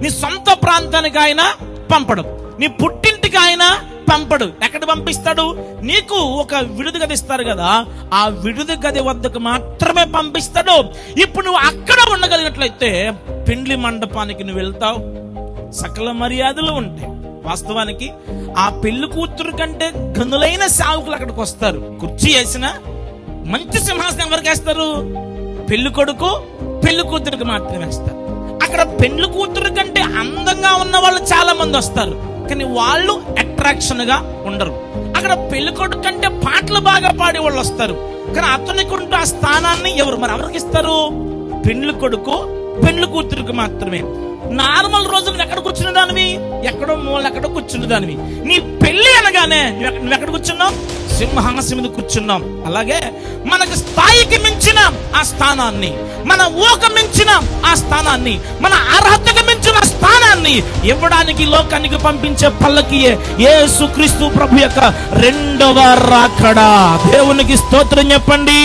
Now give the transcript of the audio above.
నీ సొంత ప్రాంతానికి ఆయన పంపడు. నీ పుట్టింటికి ఆయన పంపడు. ఎక్కడ పంపిస్తాడు? నీకు ఒక విడుది గది ఇస్తారు కదా ఆ విడుది గది వద్దకు మాత్రమే పంపిస్తాడు. ఇప్పుడు నువ్వు అక్కడ ఉండగలిగినట్లయితే పెండ్లి మండపానికి నువ్వు వెళ్తావు. సకల మర్యాదలు ఉంటాయి. వాస్తవానికి ఆ పెళ్ళి కూతురు కంటే గనులైన సావుకులు అక్కడికి వస్తారు. కుర్చీ వేసిన మంచి సింహాసనం ఎవరికి వేస్తారు? పెళ్ళి కొడుకు పెళ్ళి కూతురికి మాత్రమే వేస్తారు. అక్కడ పెళ్ళి కూతురు కంటే ఉన్న వాళ్ళు చాలా మంది వస్తారు. కానీ వాళ్ళు అట్రాక్షన్గా ఉండరు. అక్కడ పెళ్ళి కొడుకు కంటే పాటలు బాగా పాడే వాళ్ళు వస్తారు. కానీ అతనికి ఉంటూ ఆ స్థానాన్ని ఎవరు మరి ఎవరికి ఇస్తారు? పెళ్ళి కొడుకు పెళ్ళి కూతురికి మాత్రమే. నార్మల్ రోజు ఎక్కడ కూర్చున్న దానివి? ఎక్కడో మూల ఎక్కడో కూర్చున్న దానివి. నీ పెళ్ళి అనగానే నువ్వు ఎక్కడ- కూర్చున్నావు? సింహాసనం మీద కూర్చున్నాం. అలాగే మనకు స్థాయికి మించిన ఆ స్థానాన్ని మన ఊక మించిన ఆ స్థానాన్ని మన అర్హతకి మించిన ఇవ్వడానికి లోకానికి పంపించే పల్లకియే యేసుక్రీస్తు ప్రభు యొక్క రెండవ రాకడా. దేవునికి స్తోత్రం చెప్పండి.